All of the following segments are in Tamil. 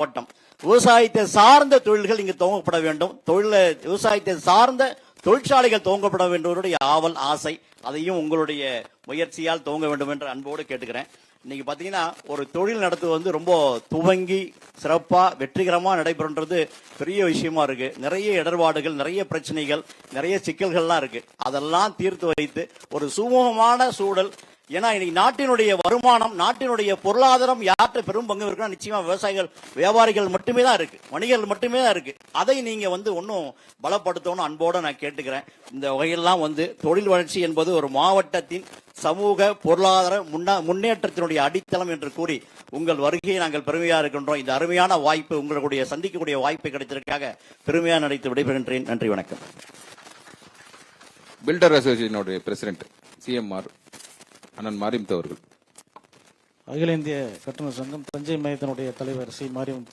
மாவட்டம் விவசாயத்தை சார்ந்த தொழில்கள் இங்கு துவங்கப்பட வேண்டும். தொழில விவசாயத்தை சார்ந்த தொழிற்சாலைகள் துவங்கப்பட வேண்டுவருடைய ஆவல் ஆசை அதையும் உங்களுடைய முயற்சியால் துவங்க வேண்டும் என்று அன்போடு கேட்டுக்கிறேன். இன்னைக்கு பாத்தீங்கன்னா ஒரு தொழில் நடத்துவது வந்து ரொம்ப துவங்கி சிறப்பா வெற்றிகரமா நடைபெறுன்றது பெரிய விஷயமா இருக்கு. நிறைய இடர்பாடுகள் நிறைய பிரச்சனைகள் நிறைய சிக்கல்கள்லாம் இருக்கு. அதெல்லாம் தீர்த்து வைத்து ஒரு சுமூகமான சூழல் ஏன்னா இன்னைக்கு நாட்டினுடைய வருமானம் நாட்டினுடைய பொருளாதாரம் யார்கிட்ட பெரும் பங்கு இருக்குன்னா நிச்சயமா விவசாயிகள் வியாபாரிகள் மட்டுமே தான் இருக்கு. வணிகர்கள் மட்டுமே தான் இருக்கு. அதை நீங்க வந்து ஒன்றும் பலப்படுத்தணும் அன்போட நான் கேட்டுக்கிறேன். இந்த வகையெல்லாம் வந்து தொழில் வளர்ச்சி என்பது ஒரு மாவட்டத்தின் சமூக பொருளாதார முன்னா முன்னேற்றத்தினுடைய அடித்தளம் என்று கூறி உங்கள் வருகையை நாங்கள் பெருமையா இருக்கின்றோம். இந்த அருமையான வாய்ப்பு உங்களுடைய சந்திக்கக்கூடிய வாய்ப்பு கிடைத்ததற்காக பெருமையா நடித்து விடைபெறுகின்றேன். நன்றி வணக்கம். பில்டர் அசோசியேஷனுடைய பிரசிடென்ட் சிஎம்ஆர் அண்ணன் மாரிமுத்து அவர்கள். அகில இந்திய கட்டுநர் சங்கம் தஞ்சை மையத்தினுடைய தலைவர் சி மாரியம்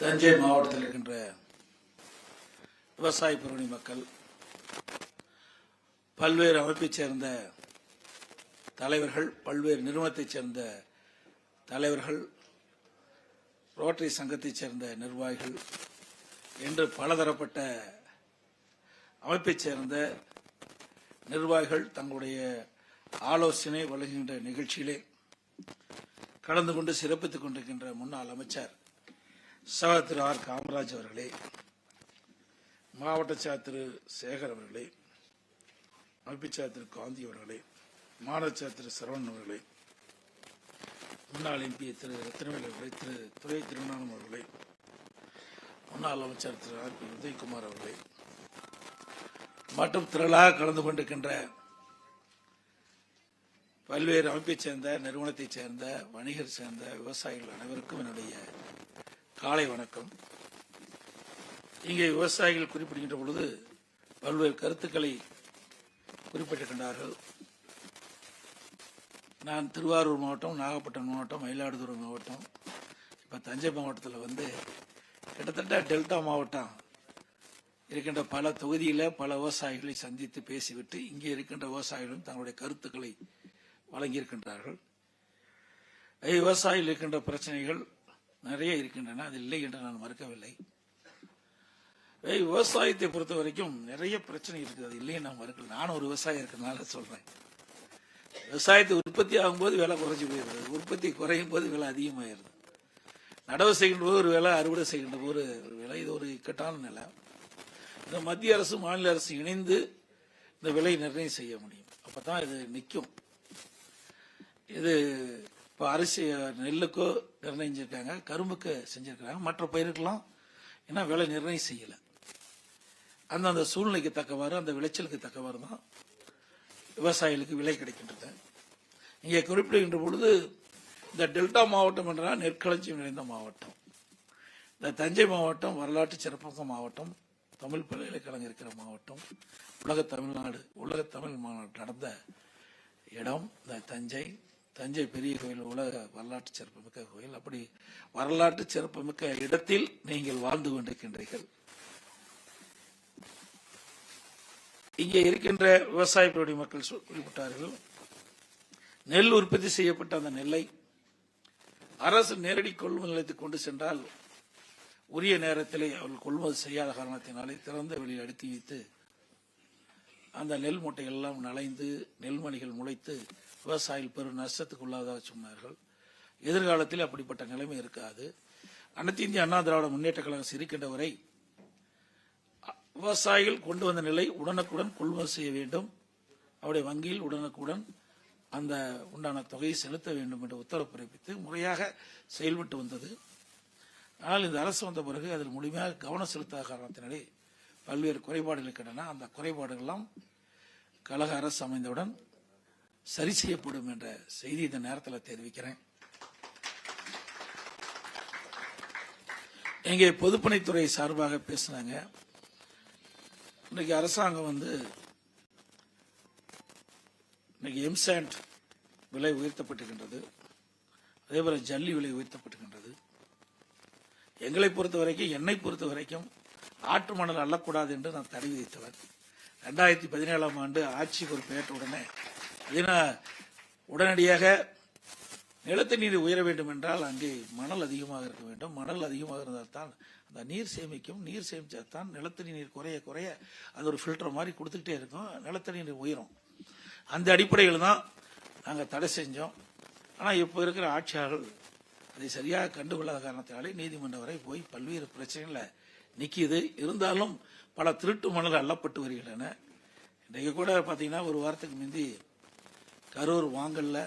தஞ்சை மாவட்டத்தில் இருக்கின்ற விவசாய பிரிவினை மக்கள் பல்வேறு அமைப்பைச் சேர்ந்த தலைவர்கள் பல்வேறு நிறுவனத்தைச் சேர்ந்த தலைவர்கள் ரோட்டரி சங்கத்தைச் சேர்ந்த நிர்வாகிகள் என்று பலதரப்பட்ட அமைப்பைச் சேர்ந்த நிர்வாகிகள் தங்களுடைய ஆலோசனை வழங்குகின்ற நிகழ்ச்சியிலே கலந்து கொண்டு சிறப்பித்துக் கொண்டிருக்கின்ற முன்னாள் அமைச்சர் சகா திரு ஆர். காமராஜ் அவர்களே மாவட்ட செயலர் திரு சேகர் அவர்களே அமைப்புச் திரு காந்தி அவர்களே மாநில செயலர் திரு சரவணன் அவர்களே முன்னாள் எம்பி திரு ரத்னவேல் அவர்களே திரு துறை திருவண்ணாமலை அவர்களே முன்னாள் அமைச்சர் திரு ஆர். பி. உதயகுமார் அவர்களே மற்றும் திரளாக கலந்து கொண்டிருக்கின்ற பல்வேறு அமைப்பைச் சேர்ந்த நிறுவனத்தைச் சேர்ந்த வணிகர் சேர்ந்த விவசாயிகள் அனைவருக்கும் என்னுடைய காலை வணக்கம். இங்கே விவசாயிகள் குறிப்பிடுகின்ற பொழுது பல்வேறு கருத்துக்களை குறிப்பிட்டிருக்கின்றார்கள். நான் திருவாரூர் மாவட்டம் நாகப்பட்டினம் மாவட்டம் மயிலாடுதுறை மாவட்டம் இப்போ தஞ்சை மாவட்டத்தில் வந்து கிட்டத்தட்ட டெல்டா மாவட்டம் இருக்கின்ற பல தொகுதியில் பல விவசாயிகளை சந்தித்து பேசிவிட்டு இங்கே இருக்கின்ற விவசாயிகளும் தங்களுடைய கருத்துக்களை வழங்கியிருக்கின்றார்கள். விவசாயிகள் இருக்கின்ற பிரச்சனைகள் நிறைய இருக்கின்றன அது இல்லை என்று நான் மறுக்கவில்லை. விவசாயத்தை பொறுத்த வரைக்கும் நிறைய பிரச்சனை இருக்குது அது இல்லையே நான் மறுக்கல நானும் ஒரு விவசாயி இருக்கிறதுனால சொல்றேன். விவசாயத்தை உற்பத்தி ஆகும்போது விலை குறைஞ்சி போயிடுது. உற்பத்தி குறையும் போது விலை அதிகமாயிருது நடவு செய்கின்ற போது ஒரு விலை அறுவடை செய்கின்ற போது ஒரு விலை இது ஒரு இக்கட்டான நிலை. இந்த மத்திய அரசு மாநில அரசு இணைந்து இந்த விலை நிர்ணயம் செய்ய முடியும். அப்பதான் இது நிற்கும். இது இப்போ அரிசி நெல்லுக்கோ நிர்ணயம் கரும்புக்கு செஞ்சுருக்கிறாங்க. மற்ற பயிருக்கெல்லாம் ஏன்னா விலை நிர்ணயம் செய்யலை. அந்தந்த சூழ்நிலைக்கு தக்கவாறு அந்த விளைச்சலுக்கு தக்கவாறு தான் விவசாயிகளுக்கு விலை கிடைக்கின்றது. இங்கே குறிப்பிடுகின்ற பொழுது இந்த டெல்டா மாவட்டம் என்றால் நெற்களஞ்சியம் நிறைந்த மாவட்டம். இந்த தஞ்சை மாவட்டம் வரலாற்று சிறப்புமிக்க மாவட்டம். தமிழ் பல்கலைக்கழகம் இருக்கிற மாவட்டம். உலக தமிழ்நாடு உலக தமிழ் மாநாடு நடந்த இடம் இந்த தஞ்சை. தஞ்சை பெரிய கோயில் உலக வரலாற்று சிறப்புமிக்க கோயில். அப்படி வரலாற்று சிறப்புமிக்க இடத்தில் நீங்கள் வாழ்ந்து கொண்டிருக்கின்றீர்கள். இங்கே இருக்கின்ற விவசாய மக்கள் குறிப்பிட்டார்கள். நெல் உற்பத்தி செய்யப்பட்ட அந்த நெல்லை அரசு நேரடி கொள்முதல் நிலையத்துக்கு கொண்டு சென்றால் உரிய நேரத்திலே அவர்கள் கொள்முதல் செய்யாத காரணத்தினாலே திறந்த வெளியில் அடுக்கி வைத்து அந்த நெல் மூட்டைகள் எல்லாம் நனைந்து நெல்மணிகள் முளைத்து விவசாயிகள் பெரும் நஷ்டத்துக்கு உள்ளாதாக சொன்னார்கள். எதிர்காலத்தில் அப்படிப்பட்ட நிலைமை இருக்காது. அனைத்து இந்திய அண்ணா திராவிட முன்னேற்ற கழகம் சிரிக்கின்ற வரை விவசாயிகள் கொண்டு வந்த நிலை உடனுக்குடன் கொள்முதல் செய்ய வேண்டும். அவருடைய வங்கியில் உடனுக்குடன் அந்த உண்டான தொகையை செலுத்த வேண்டும் என்று உத்தரவு பிறப்பித்து முறையாக செயல்பட்டு வந்தது. ஆனால் இந்த அரசு வந்த பிறகு அதில் முழுமையாக கவனம் செலுத்தாத காரணத்தினாலே பல்வேறு குறைபாடுகள் இருக்கின்றன. அந்த குறைபாடுகள்லாம் கழக அரசு அமைந்தவுடன் சரி செய்யப்படும் என்ற செய்தி இந்த நேரத்தில் தெரிவிக்கிறேன். இங்கே பொதுப்பணித்துறை சார்பாக பேசினாங்க இன்னைக்கு அரசாங்கம் வந்து இன்னைக்கு எம்சாண்ட் விலை உயர்த்தப்பட்டிருக்கின்றது. அதே போல ஜல்லி விலை உயர்த்தப்பட்டிருக்கின்றது. எங்களை பொறுத்த வரைக்கும் என்னை பொறுத்த வரைக்கும் ஆற்று மணல் அள்ளக்கூடாது என்று நான் தடை விதித்தவர். ரெண்டாயிரத்தி பதினேழாம் ஆண்டு ஆட்சி பொறுப்பேற்ற உடனே ஏன்னா உடனடியாக நிலத்து நீர் உயர வேண்டும் என்றால் அங்கே மணல் அதிகமாக இருக்க வேண்டும். மணல் அதிகமாக இருந்தால் தான் அந்த நீர் சேமிக்கும். நீர் சேமித்தால் தான் நிலத்தடி நீர் குறைய குறைய அது ஒரு ஃபில்டர் மாதிரி கொடுத்துக்கிட்டே இருக்கும். நிலத்தடி நீர் உயரும். அந்த அடிப்படையில் தான் நாங்கள் தடை செஞ்சோம். ஆனால் இப்போ இருக்கிற ஆட்சியாளர்கள் அதை சரியாக கண்டுகொள்ளாத காரணத்தினாலே நீதிமன்றம் வரை போய் பல்வேறு பிரச்சனைகளை நிற்கிது இருந்தாலும் பல திருட்டு மணல் அள்ளப்பட்டு வருகின்றன. இன்றைக்கு கூட பார்த்தீங்கன்னா ஒரு வாரத்துக்கு முந்தி கரூர் வாங்கல்ல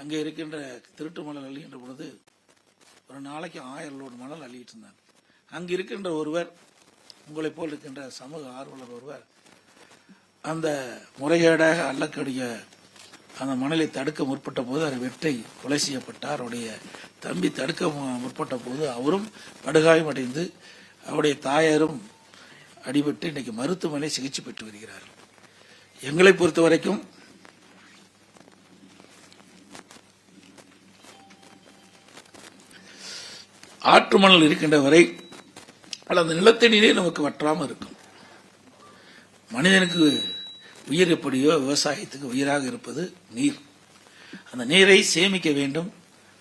அங்கே இருக்கின்ற திருட்டு மணல் அள்ளுகின்ற பொழுது ஒரு நாளைக்கு ஆயிரம் லோடு மணல் அள்ளிட்டு இருந்தாங்க அங்கே இருக்கின்ற ஒருவர் உங்களைப் போல் இருக்கின்ற சமூக ஆர்வலர் ஒருவர் அந்த முறைகேடாக அள்ளக்கூடிய அந்த மணலை தடுக்க முற்பட்ட போது அவர் வெட்டை கொலை செய்யப்பட்டார். அவருடைய தம்பி தடுக்க முற்பட்ட போது அவரும் படுகாயமடைந்து அவருடைய தாயாரும் அடிபட்டு இன்னைக்கு மருத்துவமனை சிகிச்சை பெற்று வருகிறார்கள். எங்களை பொறுத்த வரைக்கும் ஆற்று மணல் இருக்கின்ற வரை அந்த நிலத்தடியிலே நீரே நமக்கு வற்றாமல் இருக்கும். மனிதனுக்கு உயிர் எப்படியோ விவசாயத்துக்கு உயிராக இருப்பது நீர். அந்த நீரை சேமிக்க வேண்டும்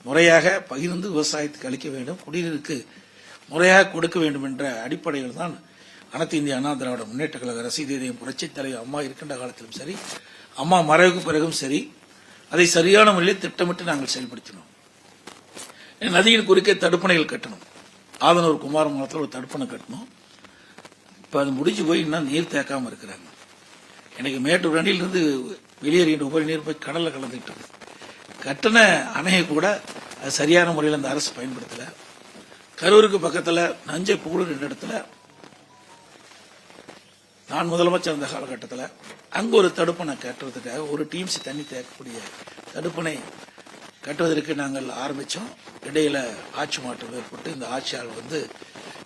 முறையாக பகிர்ந்து விவசாயத்துக்கு அளிக்க வேண்டும் குடிநீருக்கு முறையாக கொடுக்க வேண்டும் என்ற அடிப்படையில் தான் அனைத்து இந்திய அண்ணா திராவிட முன்னேற்ற கழக ரசீதியம் புரட்சித் தலைவர் அம்மா இருக்கின்ற காலத்திலும் சரி அம்மா மறைவுக்கு பிறகும் சரி அதை சரியான முறையில் திட்டமிட்டு நாங்கள் செயல்படுத்தினோம். நதியின் குறுக்கே தடுப்பணைகள் கட்டணும். ஆதனூர் குமார குமாரமங்கலத்தில் ஒரு தடுப்பணை கட்டணும். இப்போ அது முடிஞ்சு போய் இன்னும் நீர் தேக்காம இருக்கிறாங்க. எனக்கு மேட்டூர் அணியிலிருந்து வெளியேறுகின்ற உபரி நீர் போய் கடலில் கலந்துட்டு இருக்கு கட்டின அணையை கூட அது சரியான முறையில் அந்த அரசு பயன்படுத்தல. கரூருக்கு பக்கத்தில் நஞ்சை புகழூர் என்ற இடத்துல நான் முதலமைச்சர் அந்த காலகட்டத்தில் அங்கே ஒரு தடுப்பணை கட்டுறதுக்காக ஒரு டீம்ஸ் தண்ணி தேக்கக்கூடிய தடுப்பணை கட்டுவதற்கு நாங்கள் ஆரம்பித்தோம் இடையில ஆட்சி மாற்றம் ஏற்பட்டு இந்த ஆட்சியாளர் வந்து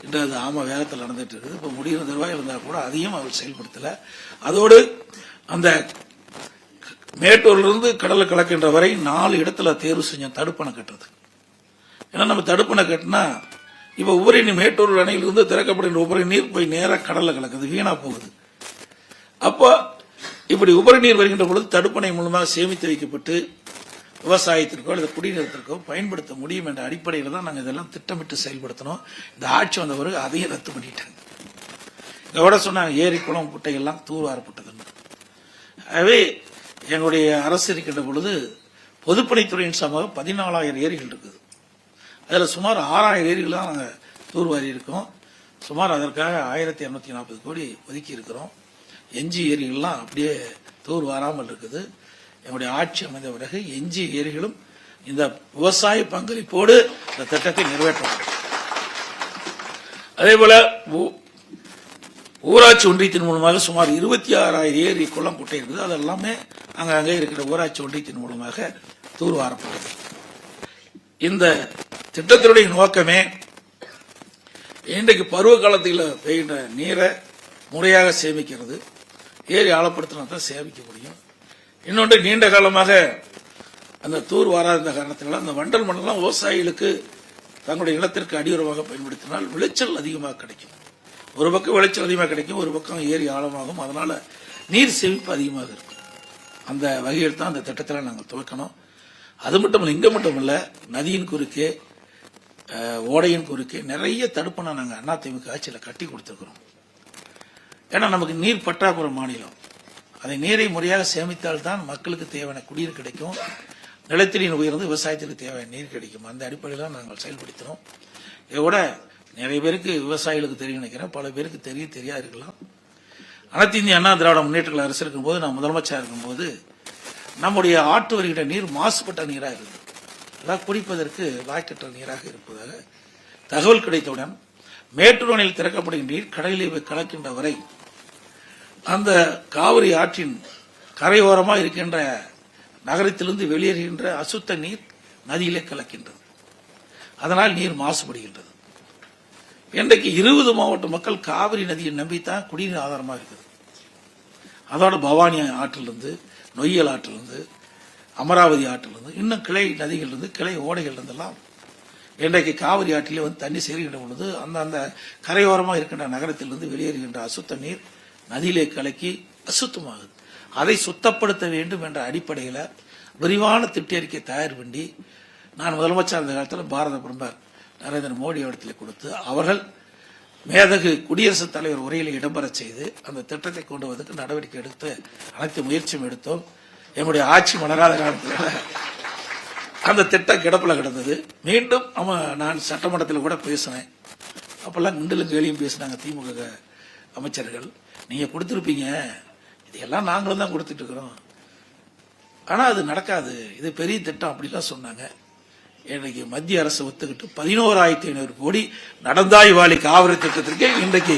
இன்று அது ஆம வேகத்தில் நடந்துட்டு இருக்குது. இப்போ முடிகிற தருவாய் இருந்தால் கூட அதையும் அவர் செயல்படுத்தல. அதோடு அந்த மேட்டூர்லேருந்து கடலை கலக்கின்ற வரை நாலு இடத்துல தேர்வு செஞ்சோம் தடுப்பணை கட்டுறது ஏன்னா நம்ம தடுப்பணை கட்டினா இப்போ உபரி நீர் மேட்டூர் அணையிலிருந்து திறக்கப்படுகின்ற உபரி நீர் போய் நேராக கடலில் கலக்குது வீணாக போகுது. அப்போ இப்படி உபரி நீர் வருகின்ற பொழுது தடுப்பணை மூலமாக சேமித்து வைக்கப்பட்டு விவசாயத்திற்கோ அல்லது குடிநீரத்திற்கோ பயன்படுத்த முடியும் என்ற அடிப்படையில் தான் நாங்கள் இதெல்லாம் திட்டமிட்டு செயல்படுத்தினோம். இந்த ஆட்சி வந்த பிறகு அதையும் ரத்து பண்ணிட்டாங்க. இதோட சொன்னாங்க ஏரி குளம் குட்டைகள்லாம் தூர்வாரப்பட்டதுன்னு. ஆகவே எங்களுடைய அரசு இருக்கின்ற பொழுது பொதுப்பணித்துறையின் சமூகம் பதினாலாயிரம் ஏரிகள் இருக்குது. அதில் சுமார் ஆறாயிரம் ஏரிகள் தான் நாங்கள் தூர்வாரி இருக்கோம். சுமார் அதற்காக ஆயிரத்தி இரநூத்தி நாற்பது கோடி ஒதுக்கி இருக்கிறோம். எஞ்சி ஏரிகள்லாம் அப்படியே தூர் வாராமல் இருக்குது. எங்களுடைய ஆட்சி அமைந்த பிறகு எஞ்சி ஏரிகளும் இந்த விவசாய பங்களிப்போடு இந்த திட்டத்தை நிறைவேற்றப்படும் அதே போல ஊ- ஊராட்சி ஒன்றியத்தின் மூலமாக சுமார் இருபத்தி ஆறாயிரம் ஏரி குளம் குட்டை இருக்குது அது எல்லாமே அங்கங்கே இருக்கிற ஊராட்சி ஒன்றியத்தின் மூலமாக தூர்வாரப்படுது இந்த திட்டத்தினுடைய நோக்கமே இன்றைக்கு பருவ காலத்தில் பெய்கின்ற நீரை முறையாக சேமிக்கிறது. ஏரி ஆழப்படுத்தினா தான் சேமிக்க முடியும். இன்னொன்று நீண்ட காலமாக அந்த தூர் வாராத காரணத்தினால அந்த வண்டல் மண்ணெல்லாம் விவசாயிகளுக்கு தங்களுடைய நிலத்திற்கு அடியுறவாக பயன்படுத்தினால் விளைச்சல் அதிகமாக கிடைக்கும். ஒரு பக்கம் விளைச்சல் அதிகமாக கிடைக்கும் ஒரு பக்கம் ஏரி ஆழமாகும். அதனால நீர் சேமிப்பு அதிகமாக இருக்கும். அந்த வகையில் தான் அந்த திட்டத்தில் நாங்கள் துவக்கணும். அது மட்டும் இல்லை இங்கே மட்டும் இல்லை நதியின் குறுக்கே ஓடையின் குறுக்கே நிறைய தடுப்பணை நாங்கள் அதிமுக ஆட்சியில் கட்டி கொடுத்துருக்குறோம். ஏன்னா நமக்கு நீர் பற்றாக்குறை மாநிலம். அதை நீரை முறையாக சேமித்தால் தான் மக்களுக்கு தேவையான குடிநீர் கிடைக்கும். நிலத்தடியின் உயர்ந்து விவசாயத்துக்கு தேவையான நீர் கிடைக்கும். அந்த அடிப்படையில் தான் நாங்கள் செயல்படுத்தினோம் இதோட நிறைய பேருக்கு விவசாயிகளுக்கு தெரியும் நினைக்கிறேன். பல பேருக்கு தெரிய தெரியா இருக்கலாம். அனைத்து இந்திய அண்ணா திராவிட முன்னேற்ற கழக அரசு இருக்கும்போது நான் முதலமைச்சராக இருக்கும்போது நம்முடைய ஆற்று வருகிற நீர் மாசுபட்ட நீராக இருந்தது. அதாவது குடிப்பதற்கு வாய்க்கற்ற நீராக இருப்பதாக தகவல் கிடைத்தவுடன் மேட்டூர் அணையில் திறக்கப்படுகின்ற நீர் கடலில் கலக்கின்ற வரை அந்த காவிரி ஆற்றின் கரையோரமாக இருக்கின்ற நகரத்திலிருந்து வெளியேறுகின்ற அசுத்த நீர் நதியிலே கலக்கின்றது. அதனால் நீர் மாசுபடுகின்றது. இன்றைக்கு இருபது மாவட்ட மக்கள் காவிரி நதியை நம்பித்தான் குடிநீர் ஆதாரமாக இருக்குது. அதோட பவானி ஆற்றிலிருந்து நொய்யல் ஆற்றிலிருந்து அமராவதி ஆற்றிலிருந்து இன்னும் கிளை நதிகளிலிருந்து கிளை ஓடைகள்லேருந்தெல்லாம் இன்றைக்கு காவிரி ஆற்றிலே வந்து தண்ணி சேருகின்ற பொழுது அந்த அந்த கரையோரமாக இருக்கின்ற நகரத்திலிருந்து வெளியேறுகின்ற அசுத்த நீர் நதியிலே கலக்கி அசுத்தமாகுது. அதை சுத்தப்படுத்த வேண்டும் என்ற அடிப்படையில் விரிவான திட்டறிக்கை தயார் பண்ணி நான் முதலமைச்சர் அந்த காலத்தில் பாரத பிரதமர் நரேந்திர மோடி இடத்தில் கொடுத்து அவர்கள் மேதகு குடியரசுத் தலைவர் உரையில் இடம்பெறச் செய்து அந்த திட்டத்தை கொண்டு வந்ததுக்கு நடவடிக்கை எடுத்து அனைத்து முயற்சியும் எடுத்தோம். என்னுடைய ஆட்சி மலராத காலத்தில் அந்த திட்டம் கிடப்பில் கிடந்தது. மீண்டும் அவன் நான் சட்டமன்றத்தில் கூட பேசினேன். அப்பெல்லாம் கிண்டலும் கேலியும் பேசினாங்க திமுக அமைச்சர்கள். நீங்கள் கொடுத்துருப்பீங்க. இதையெல்லாம் நாங்களும் தான் கொடுத்துட்ருக்குறோம் ஆனால் அது நடக்காது. இது பெரிய திட்டம் அப்படிலாம் சொன்னாங்க. இன்றைக்கு மத்திய அரசு ஒத்துக்கிட்டு பதினோராயிரத்தி ஐநூறு கோடி நடந்தாய் வாழி காவிரி திட்டத்திற்கு இன்றைக்கு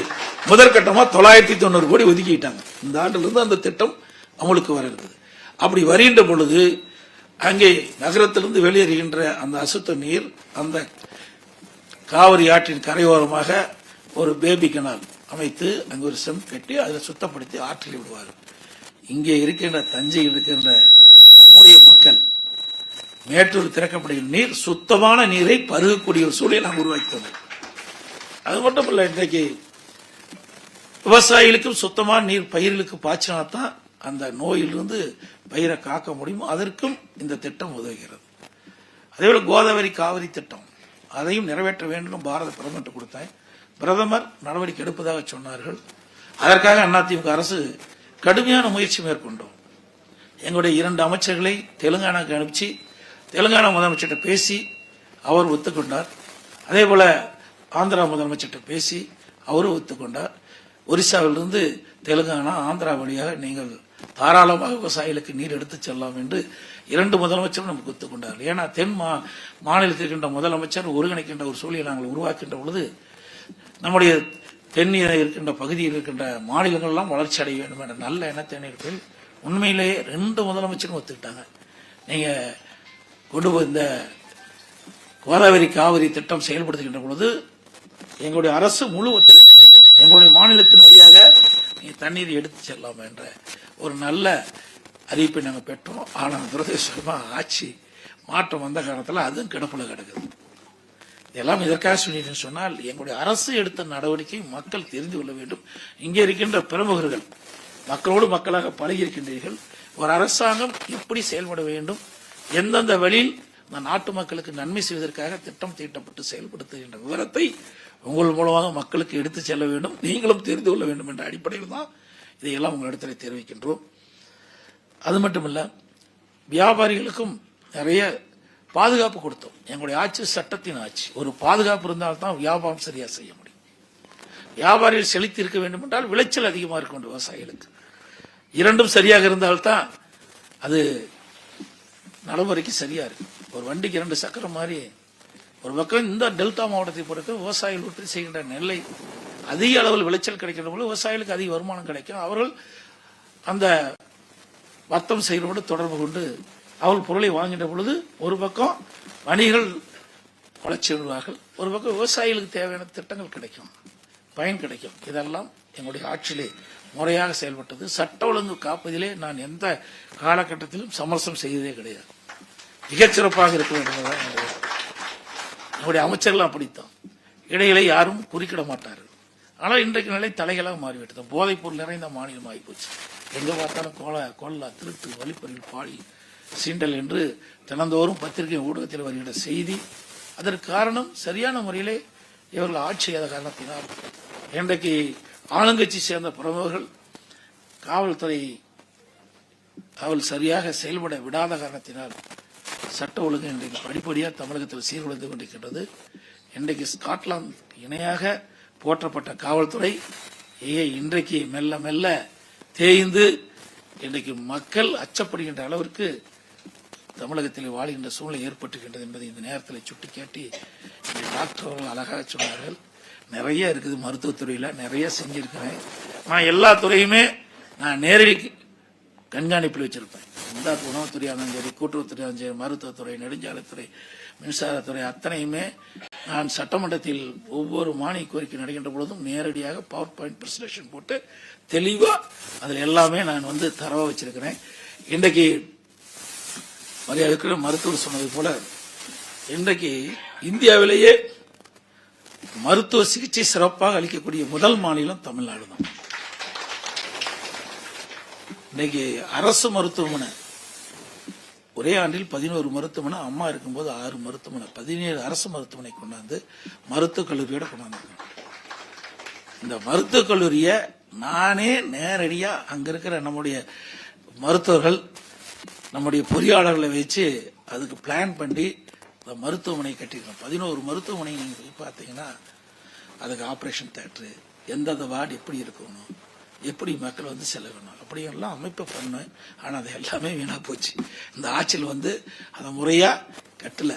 முதற்கட்டமாக தொள்ளாயிரத்தி தொண்ணூறு கோடி ஒதுக்கிட்டாங்க. இந்த ஆண்டிலிருந்து அந்த திட்டம் அமலுக்கு வர இருக்குது அப்படி வருகின்ற பொழுது அங்கே நகரத்திலிருந்து வெளியேறுகின்ற அந்த அசுத்த நீர் அந்த காவிரி ஆற்றின் கரையோரமாக ஒரு பேபி கனால் அமைத்து அங்கு ஒரு செம் கட்டி அதில் சுத்தப்படுத்தி ஆற்றில் விடுவார் இங்கே இருக்கின்ற தஞ்சையில் இருக்கின்ற நம்முடைய மக்கள் மேட்டூர் திறக்கப்படும் நீர் சுத்தமான நீரை பருகக்கூடிய ஒரு சூழலை நாம் உருவாக்கி அது மட்டும் இல்லை இன்றைக்கு விவசாயிகளுக்கும் சுத்தமான நீர் பயிர்களுக்கு பாய்ச்சினா தான் அந்த நோயிலிருந்து பயிரை காக்க முடியும் அதற்கும் இந்த திட்டம் உதவுகிறது. அதேபோல் கோதாவரி காவிரி திட்டம் அதையும் நிறைவேற்ற வேண்டும் பாரத பிரதமர் கொடுத்தேன். பிரதமர் நடவடிக்கை எடுப்பதாக சொன்னார்கள். அதற்காக அதிமுக அரசு கடுமையான முயற்சி மேற்கொண்டோம். எங்களுடைய இரண்டு அமைச்சர்களை தெலுங்கானாக்கு அனுப்பிச்சு தெலுங்கானா முதலமைச்சர்கிட்ட பேசி அவர் ஒத்துக்கொண்டார். அதே போல ஆந்திரா முதலமைச்சர்கிட்ட பேசி அவரும் ஒத்துக்கொண்டார். ஒரிசாவிலிருந்து தெலுங்கானா ஆந்திரா வழியாக நீங்கள் தாராளமாக விவசாயிகளுக்கு நீர் எடுத்து செல்லலாம் என்று இரண்டு முதலமைச்சரும் நமக்கு ஒத்துக்கொண்டார் ஏன்னா தென் மா மாநிலத்திற்கின்ற முதலமைச்சர் ஒருங்கிணைக்கின்ற ஒரு சூழலை நாங்கள் உருவாக்கின்ற பொழுது நம்முடைய தென்னில இருக்கின்ற பகுதியில் இருக்கின்ற மாநிலங்கள் எல்லாம் வளர்ச்சி அடைய வேண்டும் என்ற நல்ல எண்ணத்தை நேரத்தில் உண்மையிலேயே ரெண்டு முதலமைச்சரும் ஒத்துக்கிட்டாங்க. நீங்க கொண்டு இந்த கோதாவரி காவிரி திட்டம் செயல்படுத்துகின்ற பொழுது எங்களுடைய அரசு முழு ஒத்துழைப்பு கொடுக்கும். எங்களுடைய மாநிலத்தின் வழியாக நீங்க தண்ணீர் எடுத்து செல்லலாம் என்ற ஒரு நல்ல அறிவிப்பை நாங்கள் பெற்றோம். ஆனால் துரதிருஷ்டமா ஆட்சி மாற்றம் வந்த காலத்தில் அதுவும் கிடப்பில் கிடக்குது. இதெல்லாம் எதற்காக சொல்லிட்டேன்னு சொன்னால் எங்களுடைய அரசு எடுத்த நடவடிக்கை மக்கள் தெரிந்து கொள்ள வேண்டும். இங்கே இருக்கின்ற பிரமுகர்கள் மக்களோடு மக்களாக பழகி இருக்கின்றீர்கள் ஒரு அரசாங்கம் எப்படி செயல்பட வேண்டும்? எந்தெந்த வழியில் இந்த நாட்டு மக்களுக்கு நன்மை செய்வதற்காக திட்டம் தீட்டப்பட்டு செயல்படுத்துகின்ற விவரத்தை உங்கள் மூலமாக மக்களுக்கு எடுத்து செல்ல வேண்டும். நீங்களும் தெரிந்து கொள்ள வேண்டும் என்ற அடிப்படையில் தான் இதையெல்லாம் உங்களிடத்தில் தெரிவிக்கின்றோம். அது மட்டுமல்ல வியாபாரிகளுக்கும் நிறைய பாதுகாப்பு கொடுத்தோம். எங்களுடைய ஆட்சி சட்டத்தின் ஆட்சி. ஒரு பாதுகாப்பு இருந்தால்தான் வியாபாரம் சரியா செய்ய முடியும். வியாபாரிகள் செழித்து இருக்க வேண்டும் என்றால் விளைச்சல் அதிகமாக இருக்க வேண்டும் விவசாயிகளுக்கு. இரண்டும் சரியாக இருந்தால்தான் அது நடைமுறைக்கு சரியா இருக்கு. ஒரு வண்டிக்கு இரண்டு சக்கரம் மாதிரி ஒரு பக்கம் இந்த டெல்டா மாவட்டத்தை பொறுத்த விவசாயிகள் உற்பத்தி செய்கின்ற நெல்லை அதிக அளவில் விளைச்சல் கிடைக்கிற போது விவசாயிகளுக்கு அதிக வருமானம் கிடைக்கும். அவர்கள் அந்த வர்த்தம் செய்கிறோடு தொடர்பு கொண்டு அவர்கள் பொருளை வாங்கின்ற பொழுது ஒரு பக்கம் வணிகர்கள் வளர்ச்சி விடுவார்கள் ஒரு பக்கம் விவசாயிகளுக்கு தேவையான திட்டங்கள் கிடைக்கும் பயன் கிடைக்கும். இதெல்லாம் எங்களுடைய ஆட்சியிலே முறையாக செயல்பட்டது. சட்ட ஒழுங்கு காப்பதிலே நான் எந்த காலகட்டத்திலும் சமரசம் செய்ததே கிடையாது. மிகச்சிறப்பாக இருக்க வேண்டும் என்னுடைய அமைச்சர்கள் அப்படித்தான். இடையிலே யாரும் குறுக்கிட மாட்டார்கள். ஆனால் இன்றைக்கு நிலை தலைகளாக மாறிவிட்டது. போதைப்பொருள் நிறைந்த மாநிலம் ஆகிப்போச்சு எங்க பார்த்தாலும் கோல கொள்ளா திருட்டு வழிப்பறில் பாடி சீண்டல் என்று தினந்தோறும் பத்திரிகை ஊடகத்தில் வருகின்ற செய்தி அதற்கு காரணம் சரியான முறையிலே இவர்கள் ஆட்சி செய்யாத காரணத்தினால். இன்றைக்கு ஆளுங்கட்சி சேர்ந்த பிரமுகர்கள் காவல்துறை அவள் சரியாக செயல்பட விடாத காரணத்தினால் சட்ட ஒழுங்கு இன்றைக்கு படிப்படியாக தமிழகத்தில் சீர்குலைந்து கொண்டிருக்கின்றது. இன்றைக்கு ஸ்காட்லாந்து இணையாக போற்றப்பட்ட காவல்துறை ஏ இன்றைக்கு மெல்ல மெல்ல தேய்ந்து இன்றைக்கு மக்கள் அச்சப்படுகின்ற அளவிற்கு தமிழகத்தில் வாழ்கின்ற சூழ்நிலை ஏற்பட்டுகின்றது என்பதை இந்த நேரத்தில் சுட்டிக்காட்டி இங்கே டாக்டர் அவர்கள் அழகாக சொன்னார்கள். நிறைய இருக்குது மருத்துவத்துறையில் நிறைய செஞ்சிருக்கிறேன். நான் எல்லா துறையுமே நான் நேரடி கண்காணிப்பில் வச்சிருப்பேன். எந்த உணவுத்துறையாக சரி கூட்டுறவுத்துறையாக சரி மருத்துவத்துறை நெடுஞ்சாலைத்துறை மின்சாரத்துறை அத்தனையுமே நான் சட்டமன்றத்தில் ஒவ்வொரு மானிய கோரிக்கை நடக்கின்ற பொழுதும் நேரடியாக பவர் பாயிண்ட் பிரசன்டேஷன் போட்டு தெளிவாக அதில் எல்லாமே நான் வந்து தரவாக வச்சிருக்கிறேன். இன்றைக்கு மரியாதைக்குரிய மருத்துவர் சொன்னது போல இன்றைக்கு இந்தியாவிலேயே மருத்துவ சிகிச்சை சிறப்பாக அளிக்கக்கூடிய முதல் மாநிலம் தமிழ்நாடு தான். இன்னைக்கு அரசு மருத்துவமனை ஒரே ஆண்டில் பதினோரு மருத்துவமனை அம்மா இருக்கும்போது ஆறு மருத்துவமனை பதினேழு அரசு மருத்துவமனை கொண்டாந்து மருத்துவக் கல்லூரியோட கொண்டாந்து இந்த மருத்துவக் கல்லூரியை நானே நேரடியா அங்க இருக்கிற நம்முடைய மருத்துவர்கள் நம்முடைய பொறியாளர்களை வச்சு அதுக்கு பிளான் பண்ணி இந்த மருத்துவமனை கட்டியிருக்கோம். பதினோரு மருத்துவமனை நீங்கள் போய் பார்த்தீங்கன்னா அதுக்கு ஆப்ரேஷன் தேட்ரு எந்தெந்த வார்டு எப்படி இருக்கணும் எப்படி மக்கள் வந்து செலவிடணும் அப்படியெல்லாம் அமைப்பு பண்ணேன் ஆனால் அது எல்லாமே வீணாக போச்சு. இந்த ஆட்சியில் வந்து அதை முறையாக கட்டலை.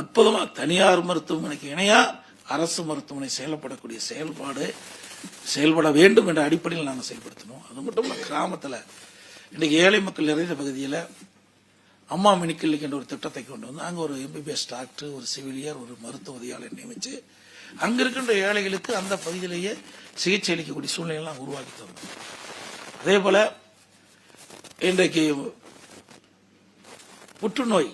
அற்புதமாக தனியார் மருத்துவமனைக்கு இணையாக அரசு மருத்துவமனை செயல்படக்கூடிய செயல்பாடு செயல்பட வேண்டும் என்ற அடிப்படையில் நாங்கள் செயல்படுத்தணும். அது மட்டும் இல்லை கிராமத்தில் இன்றைக்கி ஏழை மக்கள் நிறைந்த பகுதியில் அம்மா மினிக்கிளிக் என்ற ஒரு திட்டத்தை கொண்டு வந்து அங்கே ஒரு எம்பிபிஎஸ் டாக்டர் ஒரு செவிலியர் ஒரு மருத்துவ உதவியாளர் நியமித்து அங்கே இருக்கின்ற ஏழைகளுக்கு அந்த பகுதியிலேயே சிகிச்சை அளிக்கக்கூடிய சூழ்நிலையெல்லாம் உருவாக்கி தந்தோம் அதே போல இன்றைக்கு புற்றுநோய்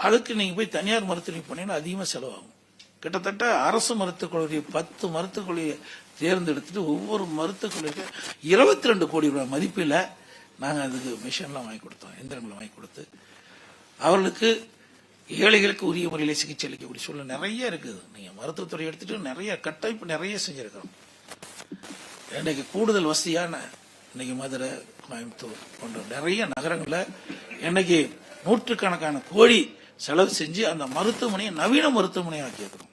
அதுக்கு நீங்கள் போய் தனியார் மருத்துவமனை போனீங்கன்னா அதிகமாக செலவாகும். கிட்டத்தட்ட அரசு மருத்துவக் கல்லூரி பத்து மருத்துவக் கல்லூரியை தேர்ந்தெடுத்துட்டு ஒவ்வொரு மருத்துவக் கல்லூரிக்கு இருபத்தி ரெண்டு கோடி ரூபாய் மதிப்பில் நாங்கள் அதுக்கு மிஷின்லாம் வாங்கி கொடுத்தோம் எந்திரங்களை வாங்கி கொடுத்து. அவர்களுக்கு ஏழைகளுக்கு உரிய முறையில் சிகிச்சை அளிக்கக்கூடிய சூழ்நிலை நிறைய இருக்குது. நீங்கள் மருத்துவத்துறை எடுத்துட்டு நிறைய கட்டமைப்பு நிறைய செஞ்சுருக்கிறோம். இன்னைக்கு கூடுதல் வசதியான இன்னைக்கு மதுரை கோயம்புத்தூர் போன்ற நிறைய நகரங்களில் இன்னைக்கு நூற்றுக்கணக்கான கோடி செலவு செஞ்சு அந்த மருத்துவமனையை நவீன மருத்துவமனையை ஆக்கியிருக்கிறோம்